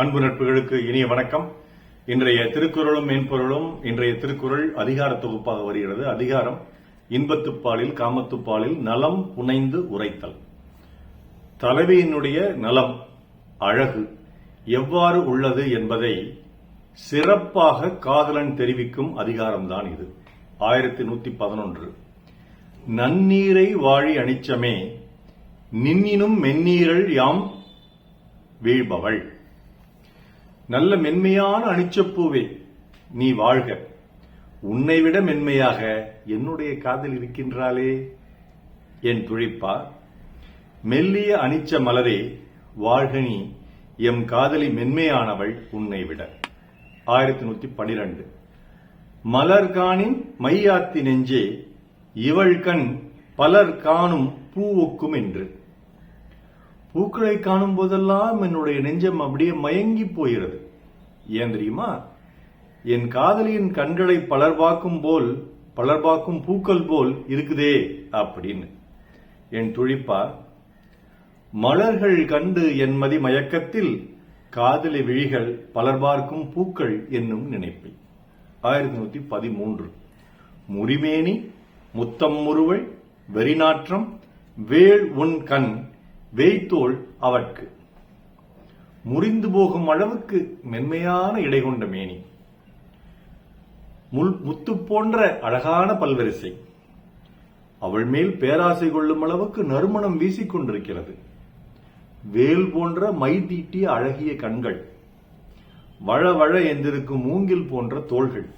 அன்பு நட்புகளுக்கு இனிய வணக்கம். இன்றைய திருக்குறளும் மென்பொருளும் இன்றைய திருக்குறள் அதிகார தொகுப்பாக வருகிறது. அதிகாரம் இன்பத்துப்பாலில் காமத்துப்பாலில் நலம் புனைந்து உரைத்தல். தலைவியினுடைய நலம் அழகு எவ்வாறு உள்ளது என்பதை சிறப்பாக காதலன் தெரிவிக்கும் அதிகாரம்தான் இது. ஆயிரத்தி நூத்தி பதினொன்று. நன்னீரை வாழி அணிச்சமே நின்னினும் மென்னீரல் யாம் வீழ்பவள். நல்ல மென்மையான அணிச்சப்பூவே நீ வாழ்க. உன்னை விட மென்மையாக என்னுடைய காதல் இருக்கின்றாளே என் துழிப்பா. மெல்லிய அணிச்ச மலரே வாழ்கனி எம் காதலி மென்மையானவள் உன்னை விட. ஆயிரத்தி நூத்தி பனிரெண்டு மலர்கானின் மையாத்தி நெஞ்சே இவள் கண் பலர் காணும் பூவொக்கும் என்று. பூக்களை காணும் போதெல்லாம் என்னுடைய நெஞ்சம் அப்படியே மயங்கி போகிறது. ஏன் தெரியுமா? என் காதலியின் கண்களை பலர்பாக்கும் போல் பலர் பார்க்கும் பூக்கள் போல் இருக்குதே அப்படின்னு. என் துழிப்பா மலர்கள் கண்டு என் மதி மயக்கத்தில் காதலி விழிகள் பலர் பார்க்கும் பூக்கள் என்னும் நினைப்பை. ஆயிரத்தி நூத்தி பதிமூன்று. முறிமேனி முத்தம் முறுவல் வெறிநாற்றம் வேள் உன் கண் வேய்த்தோள் அவட்கு. முறிந்து போகும் அளவுக்கு மென்மையான இடை கொண்ட மேனி. முள் முத்து போன்ற அழகான பல்வரிசை. அவள் மேல் பேராசை கொள்ளும் அளவுக்கு நறுமணம் வீசிக்கொண்டிருக்கிறது வேல் போன்ற மை தீட்டிய அழகிய கண்கள். வழ வழ எந்திருக்கும் மூங்கில் போன்ற தோள்கள்.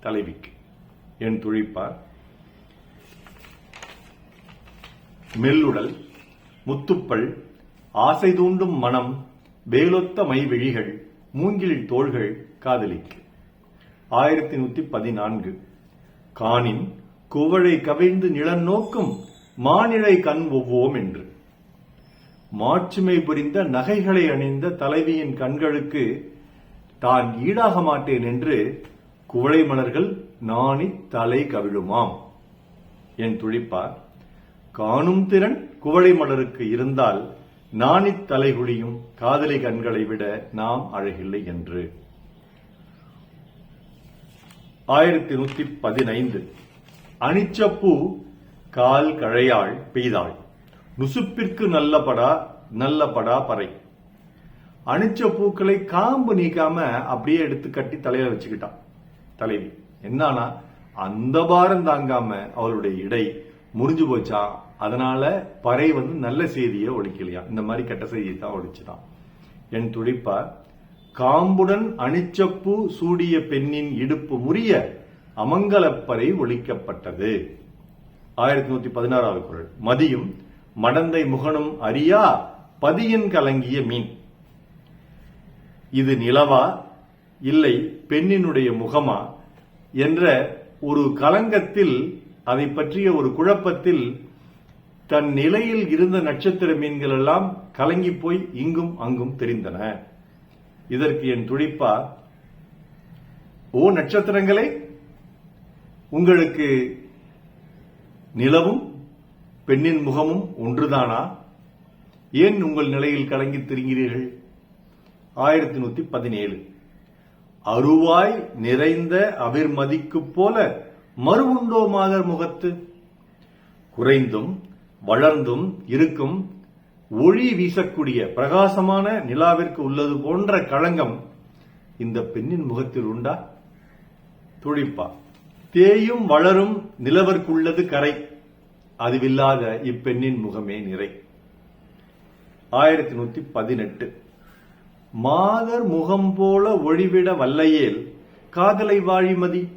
தலைவிக்கு. என் துழிப்பார். மெல்லுடல் முத்துப்பல் ஆசை தூண்டும் மனம் வேலொத்த மைவிழிகள் மூங்கில் தோள்கள் காதலிக்கு. ஆயிரத்தி நூத்தி பதினான்கு. காணின் குவளை கவிழ்ந்து நிலன் நோக்கும் மானிழை கண் ஒவ்வோம் என்று. மாட்சிமை புரிந்த நகைகளை அணிந்த தலைவியின் கண்களுக்கு தான் ஈடாக மாட்டேன் என்று குவளை மலர்கள் நாணி தலை கவிழுமாம். என் துளிப்பார் காணும் திறன் குவளை மலருக்கு இருந்தால் நாணி தலைகுழியும் காதலி கண்களை விட நாம் அழகில்லை என்று. ஆயிரத்தி நூத்தி பதினைந்து. அனிச்சப்பூ கால் கழையாள் பெய்தாள். நுசுப்பிற்கு நல்ல படா நல்ல படா பறை. அணிச்ச பூக்களை காம்பு நீக்காம அப்படியே எடுத்து கட்டி தலையில வச்சுக்கிட்டான் தலைவி என்னன்னா அந்த பாரம் தாங்காம அவளுடைய இடை முறிஞ்சு போச்சா? அதனால பறை வந்து நல்ல செய்தியை ஒழிக்கலையா? இந்த மாதிரி கெட்ட செய்தியை தான் ஒழிச்சுதான். என் துடிப்பா காம்புடன் அணிச்சப்பு சூடிய பெண்ணின் இடுப்பு முறிய அமங்கலப்பறை ஒழிக்கப்பட்டது. ஆயிரத்தி நூத்தி பதினாறாவது குரல். மதியும் மடந்தை முகனும் அறியா பதியின் கலங்கிய மீன். இது நிலவா இல்லை பெண்ணினுடைய முகமா என்ற ஒரு கலங்கத்தில் அதை பற்றிய ஒரு குழப்பத்தில் தன் நிலையில் இருந்த நட்சத்திர மீன்கள் எல்லாம் கலங்கி போய் இங்கும் அங்கும் தெரிந்தன. இதற்கு என் துடிப்பா ஓ நட்சத்திரங்களே உங்களுக்கு நிலவும் பெண்ணின் முகமும் ஒன்றுதானா? ஏன் உங்கள் நிலையில் கலங்கி திரிகிறீர்கள்? ஆயிரத்தி நூத்தி பதினேழு. அருவாய் நிறைந்த அவிர்மதிக்கு போல மறுவுண்டோ மாதர் முகத்து? குறைந்தும் வளர்ந்தும் இருக்கும் ஒளி வீசக்கூடிய பிரகாசமான நிலாவிற்கு உள்ளது போன்ற களங்கம் இந்த பெண்ணின் முகத்தில் உண்டா? துடிப்பா. தேயும் வளரும் நிலவர்க்குள்ளது கரை. அதுவில்லாத இப்பெண்ணின் முகமே நிறை. ஆயிரத்தி நூத்தி பதினெட்டு. மாதர் முகம் போல ஒளிவிட வல்லையேல் காதலை வாழிமதி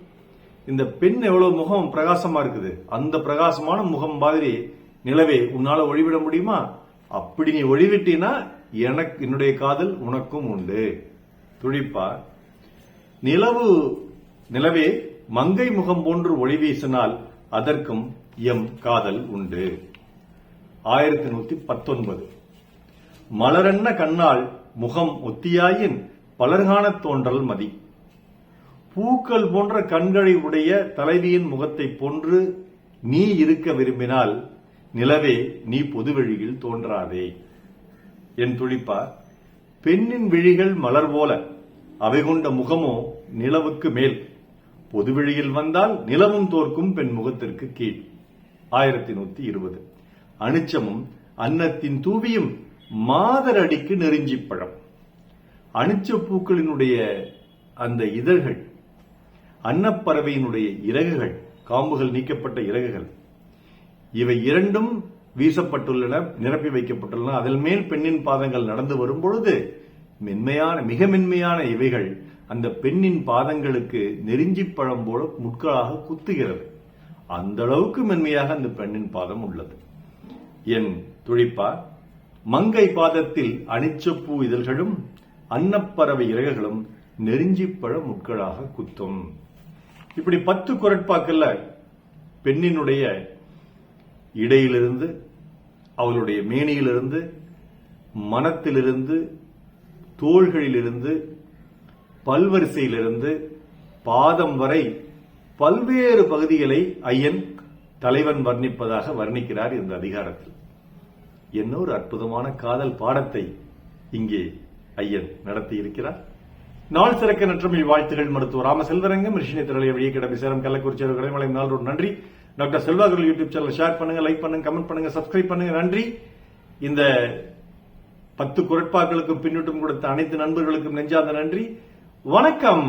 இந்த பெண் எவ்வளவு முகம் பிரகாசமா இருக்குது? அந்த பிரகாசமான முகம் மாதிரி நிலவே உன்னால ஒளிவிட முடியுமா? அப்படி நீ ஒளிவிட்டினா எனக்கு என்னுடைய காதல் உனக்கும் உண்டு. துடிப்பா. நிலவு நிலவே மங்கை முகம் போன்று ஒளி வீசினால் அதற்கும் எம் காதல் உண்டு. ஆயிரத்தி நூத்தி பத்தொன்பது. மலரன்ன கண்ணால் முகம் ஒத்தியாயின் பலர்கான தோன்றல் மதி. பூக்கள் போன்ற கண்களை உடைய தலைவியின் முகத்தைப் போன்று நீ இருக்க விரும்பினால் நிலவே நீ பொதுவெழியில் தோன்றாதே. என் துளிப்பா பெண்ணின் விழிகள் மலர் போல அவை கொண்ட முகமோ நிலவுக்கு மேல். பொதுவெளியில் வந்தால் நிலவும் தோற்கும் பெண் முகத்திற்கு கீழ். ஆயிரத்தி நூத்தி இருபது அனுச்சமும் அன்னத்தின் தூவியும் மாதரடிக்கு நெருஞ்சிப் பழம். அனுச்ச பூக்களினுடைய அந்த இதழ்கள் அன்னப்பறவையினுடைய இறகுகள் காம்புகள் நீக்கப்பட்ட இறகுகள் இவை இரண்டும் வீசப்பட்டுள்ளன நிரப்பி வைக்கப்பட்டுள்ளன. அதில் மேல் பெண்ணின் பாதங்கள் நடந்து வரும் பொழுது மென்மையான மிக மென்மையான இவைகள் அந்த பெண்ணின் பாதங்களுக்கு நெருஞ்சி பழம் போல முட்களாக குத்துகிறது. அந்த அளவுக்கு மென்மையாக அந்த பெண்ணின் பாதம் உள்ளது. என் துழிப்பா மங்கை பாதத்தில் அனிச்சப்பூ இதழ்களும் அன்னப்பறவை இறகுகளும் நெருஞ்சிப்பழ முட்களாக குத்தும். இப்படி பத்து குரட்பாக்கள்ல பெண்ணினுடைய இடையிலிருந்து அவளுடைய மேனியிலிருந்து மனத்திலிருந்து தோள்களிலிருந்து பல்வரிசையிலிருந்து பாதம் வரை பல்வேறு பகுதிகளை ஐயன் தலைவன் வர்ணிப்பதாக வர்ணிக்கிறார் இந்த அதிகாரத்தில். என்ன ஒரு அற்புதமான காதல் பாடத்தை இங்கே ஐயன் நடத்தி இருக்கிறார் நாள் சிறக்க நற்றமிழ் வாழ்த்துகள் மருத்துவர் ராமசெல்வரங்கம் ரிஷினி திரளைய வழியே கிடப்பி சேரம் கள்ளக்குறிச்சி நாள் ஒரு நன்றி. Doctor Selvakar YouTube channel share பண்ணுங்க லைக் பண்ணுங்க கமெண்ட் பண்ணுங்க சப்ஸ்கிரைப் பண்ணுங்க. நன்றி. இந்த பத்து குரட்பாக்களுக்கும் பின்னூட்டம் கொடுத்த அனைத்து நண்பர்களுக்கும் நெஞ்சார்ந்த நன்றி. வணக்கம்.